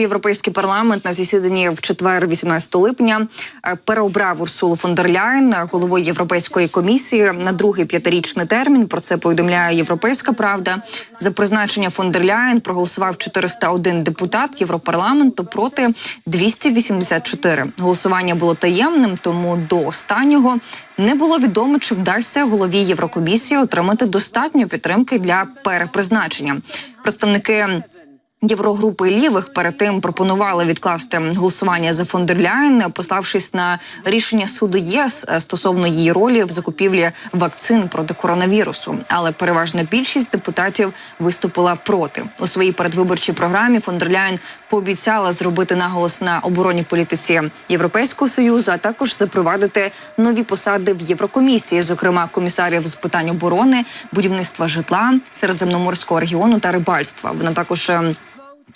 Європейський парламент на засіданні в четвер, 18 липня, е, переобрав Урсулу фон дер Ляйн е, головою Європейської комісії на другий п'ятирічний термін. Про це повідомляє Європейська Правда. За призначення фон дер Ляйн проголосував 401 депутат Європарламенту проти 284. Голосування було таємним, тому до останнього не було відомо, чи вдасться голові Єврокомісії отримати достатньо підтримки для перепризначення. Представники Єврогрупи лівих перед тим пропонували відкласти голосування за фон пославшись на рішення суду ЄС е, стосовно її ролі в закупівлі вакцин проти коронавірусу. Але переважна більшість депутатів виступила проти у своїй передвиборчій програмі. Фон пообіцяла зробити наголос на оборонній політиці Європейського союзу, а також запровадити нові посади в Єврокомісії, зокрема комісарів з питань оборони, будівництва житла, середземноморського регіону та рибальства. Вона також.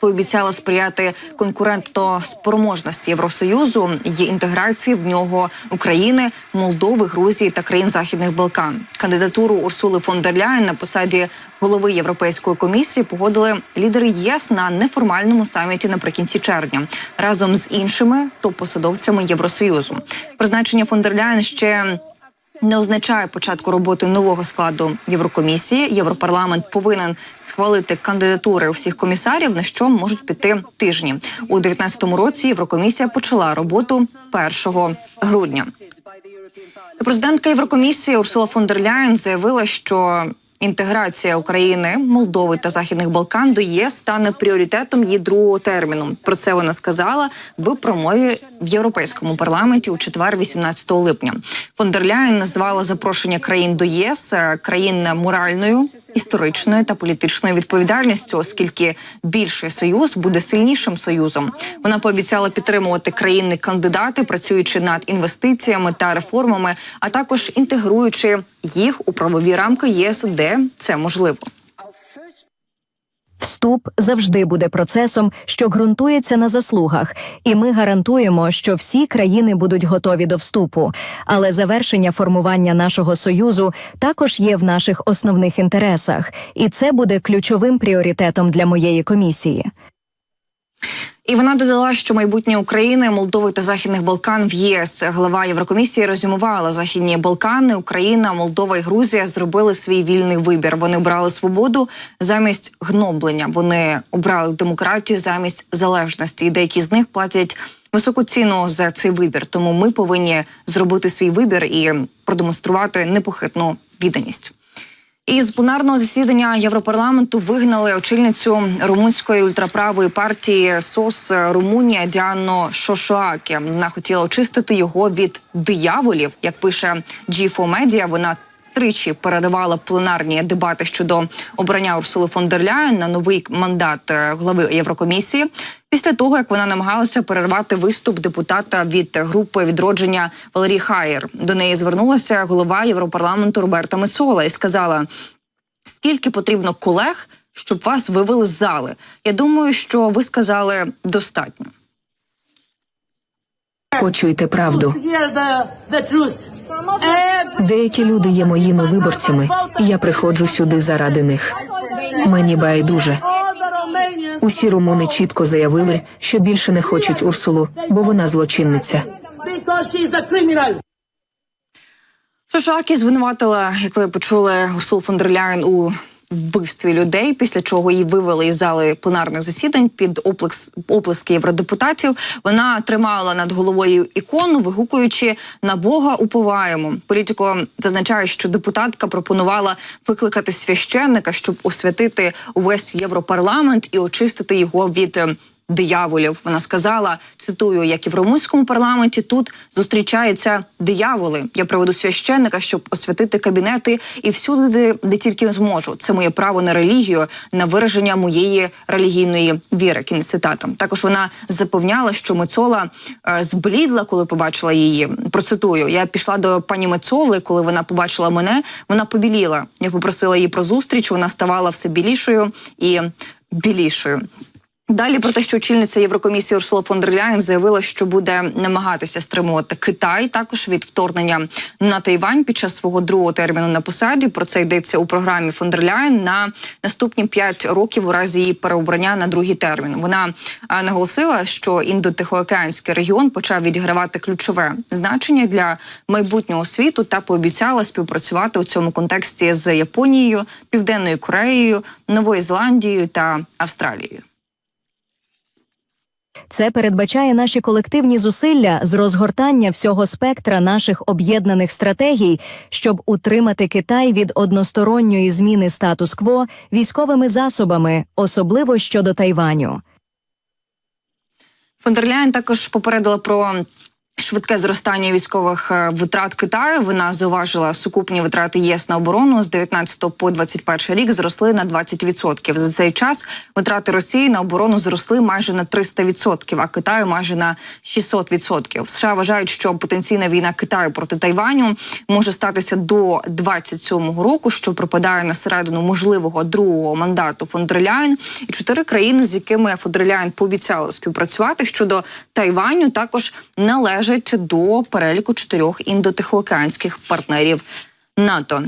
Пообіцяла сприяти конкурентоспроможності Євросоюзу і інтеграції в нього України, Молдови, Грузії та країн Західних Балкан. Кандидатуру Урсули фон дер Ляйн на посаді голови Європейської комісії погодили лідери ЄС на неформальному саміті наприкінці червня разом з іншими топ-посадовцями Євросоюзу. Призначення фон дер Ляйн ще не означає початку роботи нового складу Єврокомісії. Європарламент повинен схвалити кандидатури усіх комісарів, на що можуть піти тижні. У 2019 році Єврокомісія почала роботу 1 грудня. Президентка Єврокомісії Урсула фон дер Ляєн заявила, що інтеграція України, Молдови та Західних Балкан до ЄС стане пріоритетом її другого терміну. Про це вона сказала в промові в європейському парламенті у четвер, 18 липня. Фондерляєн назвала запрошення країн до ЄС е, країн моральною, історичною та політичною відповідальністю, оскільки більший союз буде сильнішим союзом. Вона пообіцяла підтримувати країни-кандидати, працюючи над інвестиціями та реформами, а також інтегруючи їх у правові рамки ЄС, де це можливо. Вступ завжди буде процесом, що ґрунтується на заслугах, і ми гарантуємо, що всі країни будуть готові до вступу. Але завершення формування нашого союзу також є в наших основних інтересах, і це буде ключовим пріоритетом для моєї комісії. І вона додала, що майбутнє України, Молдови та Західних Балкан в ЄС. Глава Єврокомісії резюмувала Західні Балкани, Україна, Молдова і Грузія зробили свій вільний вибір. Вони обрали свободу замість гноблення. Вони обрали демократію замість залежності. І деякі з них платять високу ціну за цей вибір. Тому ми повинні зробити свій вибір і продемонструвати непохитну відданість. Із пленарного засідання Європарламенту вигнали очільницю румунської ультраправої партії СОС Румунія Діано Шошоакі. Вона хотіла очистити його від дияволів. Як пише G4 Media, вона тричі переривала пленарні дебати щодо обрання Урсули фон дер Ляєн на новий мандат е, глави Єврокомісії. Після того як вона намагалася перервати виступ депутата від групи відродження Валерії Хаєр, до неї звернулася голова Європарламенту Роберта Мецола і сказала: скільки потрібно колег, щоб вас вивели з зали. Я думаю, що ви сказали достатньо. Почуйте правду. Деякі люди є моїми виборцями, і я приходжу сюди заради них. Мені байдуже. Усі румуни чітко заявили, що більше не хочуть Урсулу, бо вона злочинниця. Шошакі звинуватила, як ви почули, Урсул фон дер Ляєн у вбивстві людей, після чого її вивели із зали пленарних засідань під оплекс, оплески євродепутатів. Вона тримала над головою ікону, вигукуючи на Бога уповаємо. Політико зазначає, що депутатка пропонувала викликати священника, щоб освятити увесь європарламент і очистити його від. Дияволів. Вона сказала, цитую, як і в румунському парламенті тут зустрічаються дияволи. Я приведу священника, щоб освятити кабінети і всюди, де, тільки зможу. Це моє право на релігію, на вираження моєї релігійної віри. Кінець цитата. Також вона запевняла, що Мецола е, зблідла, коли побачила її. Процитую: я пішла до пані Мецоли, коли вона побачила мене. Вона побіліла. Я попросила її про зустріч. Вона ставала все білішою і білішою. Далі про те, що очільниця Єврокомісії Урсула фон дер Ляєн заявила, що буде намагатися стримувати Китай також від вторгнення на Тайвань під час свого другого терміну на посаді. Про це йдеться у програмі фон дер Ляєн на наступні п'ять років у разі її переобрання на другий термін. Вона наголосила, що індотихоокеанський регіон почав відігравати ключове значення для майбутнього світу та пообіцяла співпрацювати у цьому контексті з Японією, Південною Кореєю, Новою Зеландією та Австралією. Це передбачає наші колективні зусилля з розгортання всього спектра наших об'єднаних стратегій, щоб утримати Китай від односторонньої зміни статус-кво військовими засобами, особливо щодо Тайваню. Фондерляєн також попередила про. Швидке зростання військових е, витрат Китаю. Вона зауважила сукупні витрати ЄС на оборону з 19 по 21 рік зросли на 20%. За цей час витрати Росії на оборону зросли майже на 300%, а Китаю майже на 600%. США вважають, що потенційна війна Китаю проти Тайваню може статися до 27-го року, що припадає на середину можливого другого мандату Фондерляєн. І чотири країни, з якими Фондерляєн пообіцяла співпрацювати щодо Тайваню, також належать до переліку чотирьох індотихоокеанських партнерів НАТО.